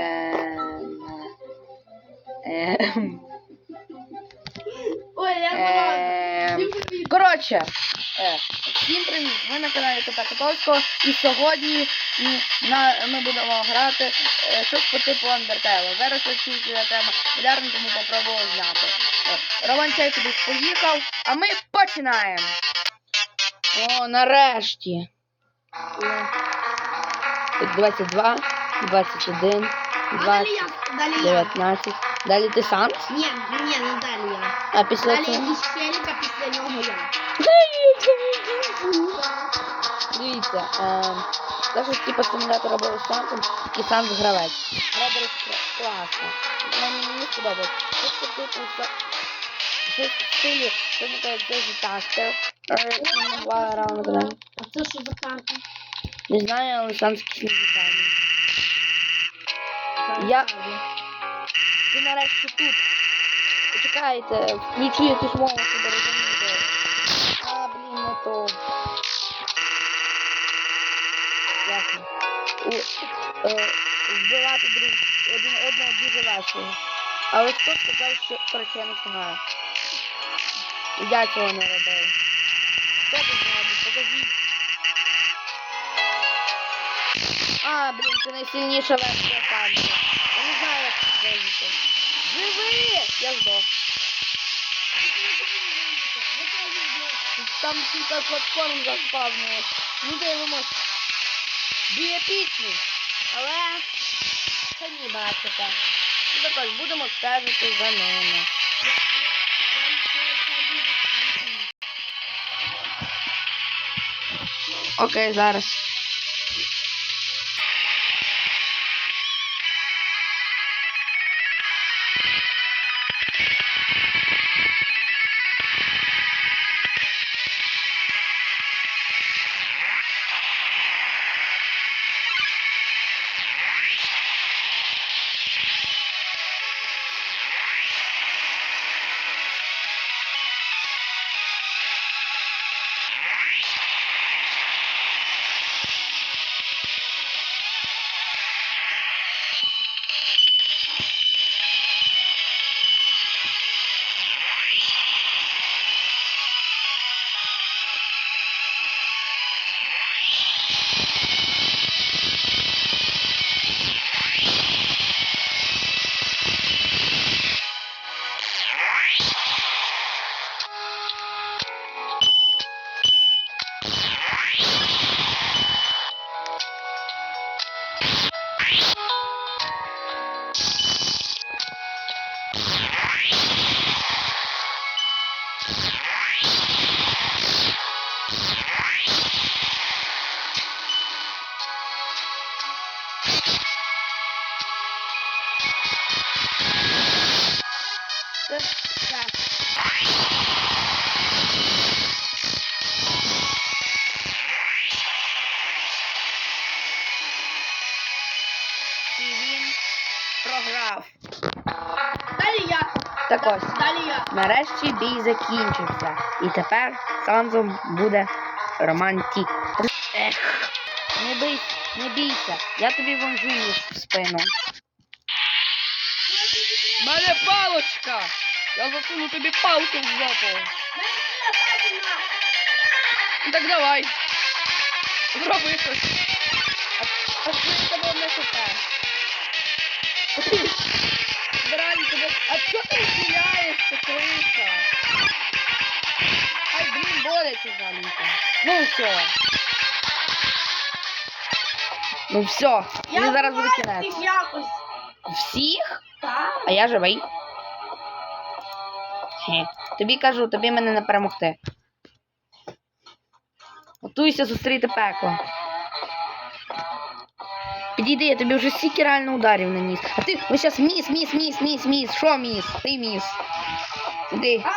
Ем, ем, Ой, я Ем. Коротше, е, всім привіт! Ви на каналі Кота Котовського і сьогодні ми будемо грати е, щось по типу Undertale. Зараз оцінює тема популярна, тому попробував зняти. Е, Роман кудись поїхав, а ми починаємо. О, нарешті. Е, Тут 22, 21, А 20, далі я, далі я. 19. Далі ти сам? Ні, ні, не далі я. А після Далі цього? із челіка, після нього я. Дивіться, ем, це щось типу симулятора був Самсung і сам гравець. Гра, до речі, кла- класна. Мені мені сподобалось. Щось по типу са- щось в стилі, що не кажуть, це ж тастер. Два раунди грали. А це що за карта? Не знаю, але сам якийсь незвичайний. Я- Ти нарешті тут. Почекайте, включу якусь мову, щоб розуміти. А, блін, не то. Ясно. Е, вбивати друг один одного дуже весело. Але хто сказав, що коротше, я не знаю. Я цього не робив. Хто тут зробив? Покажіть. А, блін, це найсильніша версія танку. Я не знаю, як це вижити. Живи! Я здох. Там кілька платформ заспавнилось. Ну дивимось. Бій епічний. Але самі бачите. Ну також будемо стежити за ними. Окей, зараз. Нарешті бій закінчився. І тепер Санзом буде романтик. Ех, не бий, не бійся. Я тобі вонжу в спину. Мене палочка! Я засуну тобі палку в жопу. Ну Так давай. Зроби щось. А, що з тобою не шукає? Збирай тебе. А чого ти стріляєшся, криса? Ай, блін, боляче жаліка. Ну все. Ну все. Мені зараз буде кінець. якось. Всіх? Так. А я живий. Хе. Тобі кажу, тобі мене не перемогти. Готуйся зустріти пекло. Підійди, я тобі вже стільки реально ударів наніс. А ти ось зараз міс, міс, міс, міс, міс. Що міс? Ти міс. Іди.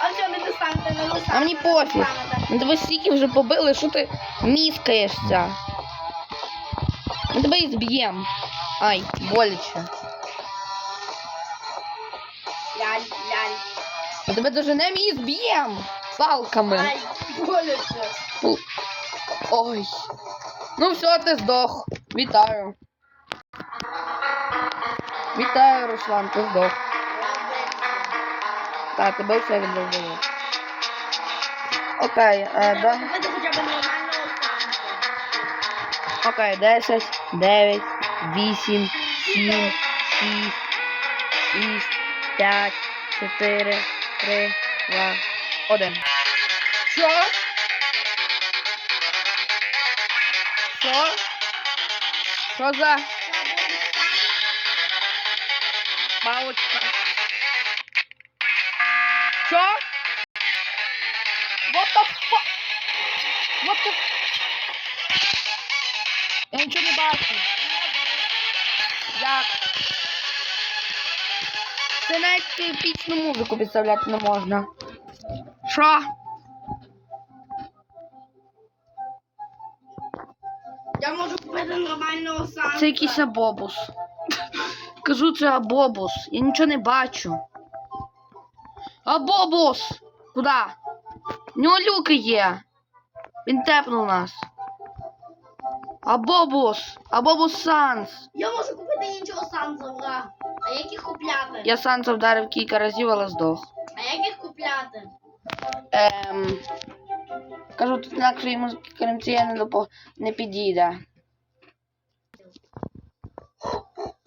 А що не достанете, не достанете? А мені не пофіг. достанете. Ну тебе стільки вже побили, що ти міскаєшся. Ми тебе і зб'єм. Ай, боляче. Ляль, ляль. Ми тебе доженем і зб'єм. Палками. Ай, боляче. Фу. Ой. Ну все, ти здох. Вітаю. Вітаю, Руслан, ти здох. Так, тебе все відбуло. Окей, е, санта. Окей, 10, 9, 8, 7, 6, 6, 5, 4, 3, 2, 1. Що? Що? Що за палочка? Що? What the fuck? What the Я нічого не бачу. Як? Це навіть епічну музику підставляти не можна. Що? Нормального санта. Це якийсь абобус. Кажу, це абобус. Я нічого не бачу. Абобус! Куда? У нього люки є. Він тепнув нас. Абобус! Абобус Санс! Я можу купити іншого санта, ура. А як їх купляти? Я Санса вдарив кілька разів, але здох. А як їх купляти? Ем, кажу, тут інакшої музики, крім цієї, не, допо... не підійде.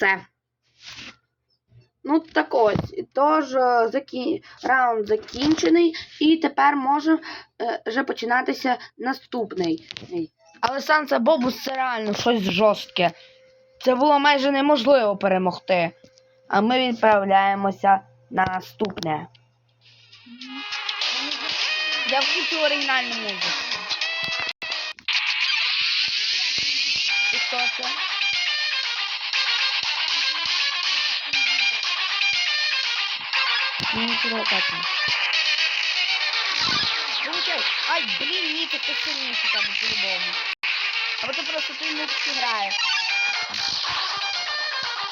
Усе. Ну так ось. Тож е, закі... раунд закінчений, і тепер може е, вже починатися наступний. Але Санса Бобус це реально щось жорстке. Це було майже неможливо перемогти. А ми відправляємося на наступне. Я включу оригінальну музику. І хто це? Мені цього так. Вилучай. Ай, блін, ні, ти сильніше там по-любому. Або це просто ти не граєш.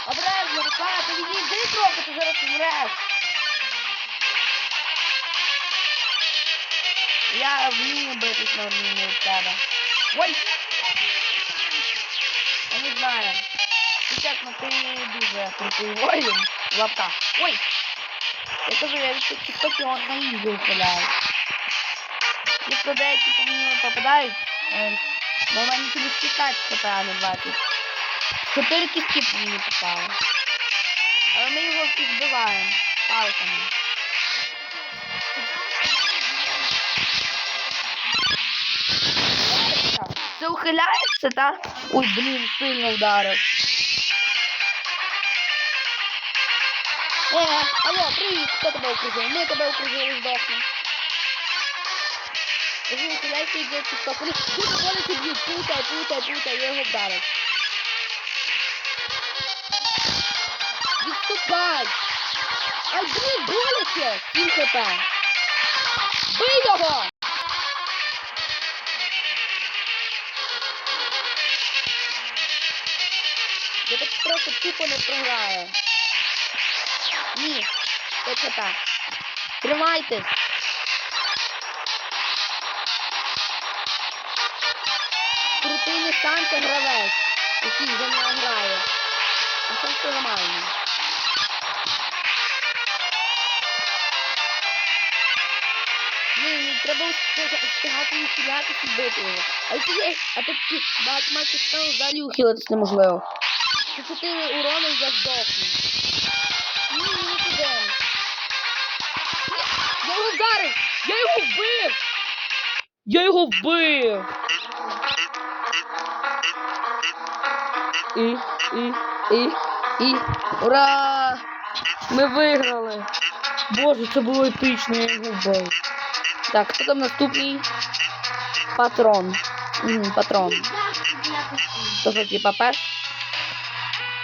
Обережно, Руслана, ти відійди трохи, ти зараз вмреш. Я вмію битись на одному від тебе. Ой! Я не знаю. Ну, чесно, ти дуже крутий воїн в лапках. Ой! Я кажу, я від цих тіктоків на ізі ухиляю. Якщо деякі по мені попадають, е, бо в мене тільки 16 хп, а не 20. Чотири кістки по мені попали. Але ми його і збиваємо палками. Це ухиляєшся, та? Ой, блін, сильно вдарив. Е, алло, привіт, хто тебе окружив? Ми тебе окружили, здохни. Кажу, ухиляйся, йди в тік Вони тут боляче б'ють, путай, путай, путай, я його вдарив. Відступай! Ай, блін, боляче! Сім хп. Бий його! Я так просто тупо не програю. Ні, це так. Тримайтесь. Крутий сам гравець, який за нього грає. А це нормально. Ні, ні, треба встигати і стрілятися і бити. А якщо є, а багато матчів стало взагалі ухилитись неможливо. Це чотири урони я здохну. Його вдарив! Я його вбив! Я його вбив! І, і, і, і. Ура! Ми виграли! Боже, це було епічно, я його вбив. Так, хто там наступний? Патрон. Угу, патрон. То що, типа пес?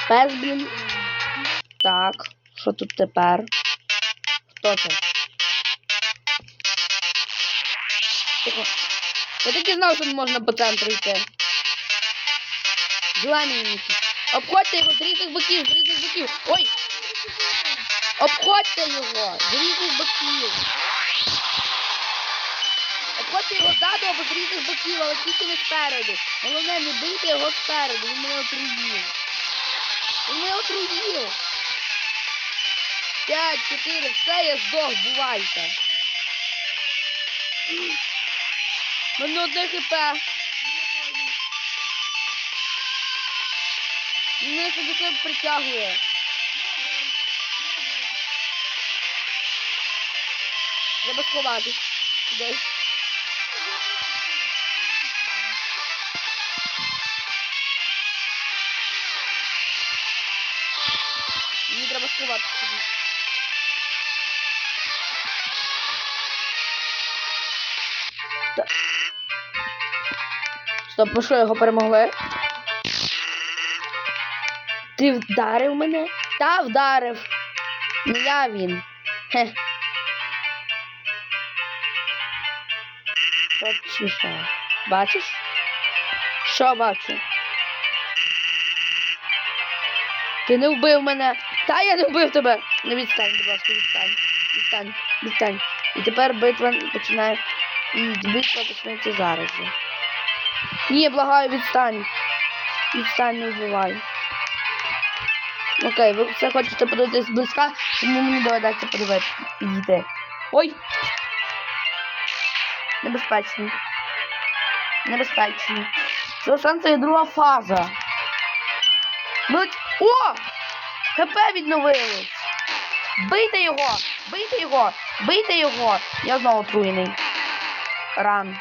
Пес, блін. Так, що тут тепер? Хто це? Тихо. Я так і знав, що можна по центру йти. Зелений якийсь. Обходьте його з різних боків, з боків. Ой! Обходьте його з різних боків. Обходьте його ззаду або з різних боків, але тільки не спереду. Головне, не бийте його спереду, він мене отруїв. Він мене отруїв. П'ять, чотири, все, я здох, бувайте. Мене одне хп. Мене до себе притягує. Треба сховатись. Десь. Мені треба сховатися туди. Та- Стоп, ми що, його перемогли? Ти вдарив мене? Та вдарив. Не я він. Хе. От. Бачиш? Що бачу? Ти не вбив мене. Та я не вбив тебе. Не відстань, будь ласка, відстань. Відстань, відстань. І тепер битва починає. І битва почнеться зараз. же. Ні, благаю, відстань. Відстань, не вбивай. Окей, ви все хочете подивитись зблизька, тому мені доведеться подивитися. Підійти. Ой! Небезпечно. Небезпечно. Це є друга фаза. Ну, о! ХП відновилось. Бийте його! Бийте його! Бийте його! Я знову отруєний. Ран.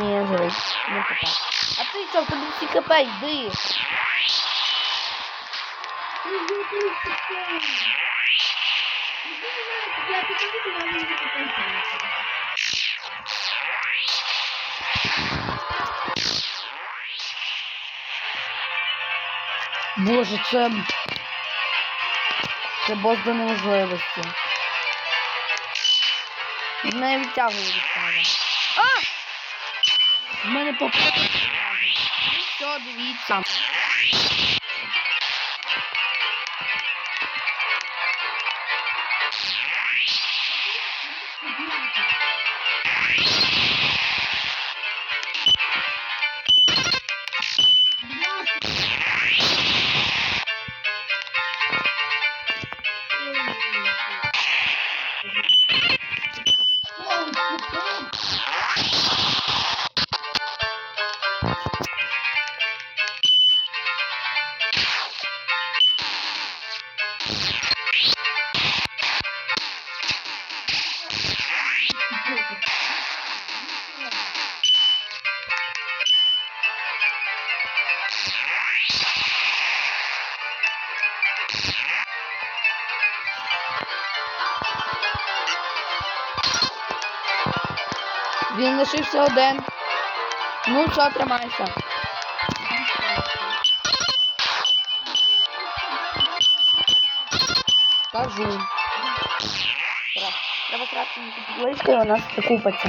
Живий. Не хп. А ти що, в тобі всі хп, йди. Я покажу, що вам не покажу. Боже, це. Це бос до неможливості. Не відтягує від себе. А! В мене попадає. Ну все, дивіться. Він лишився один. Ну, що, тримайся. Кажу. Треба, сразу і у нас купаться.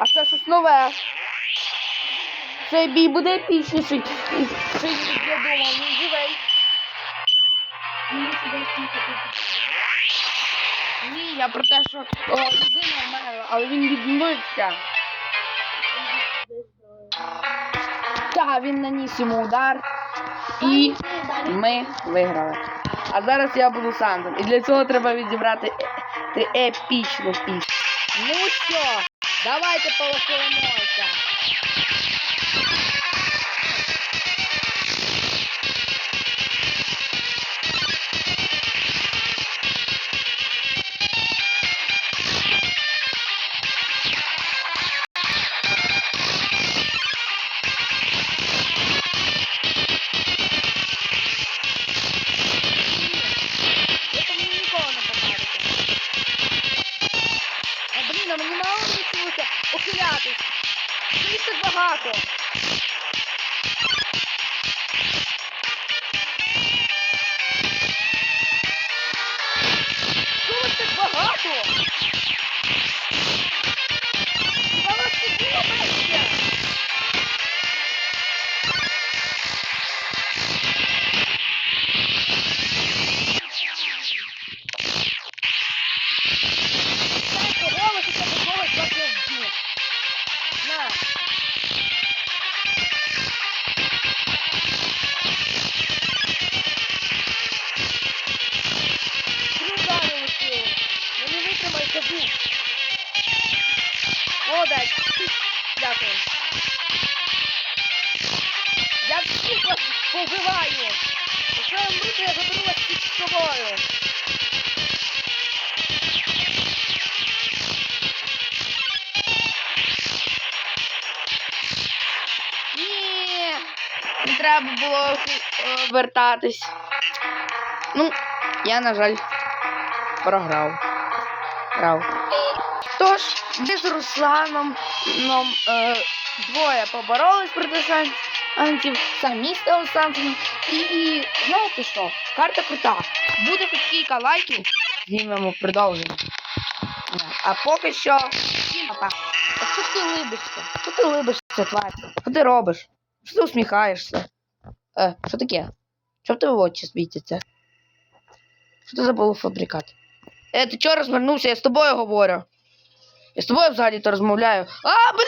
А це щось нове. Цей бій буде епічніший. Бій, я думав, він живий. Ні, я про те, що о, людина вмерла, але він відмовився. Так, він наніс йому удар. І ми виграли. А зараз я буду Сандом. І для цього треба відібрати е- епічну пісню. Ну що, давайте полосуємося. Ухилятись. Мені так багато. Вертатись. Ну, я, на жаль, програв. Грав. Тож, ми з Русланом ном, е, двоє поборолись проти санкців, самі стали санкціями. І, і знаєте що? Карта крута. Буде хоч кілька лайків, знімемо продовження. А поки що, всім па-па. Що ти либишся? Що ти либишся, тварь? Що ти робиш? Що ти усміхаєшся? Е, що таке? Що в тебе в очі світяться? Що це за полуфабрикат? Е, ти чого розвернувся? Я з тобою говорю. Я з тобою взагалі то розмовляю. А, бля!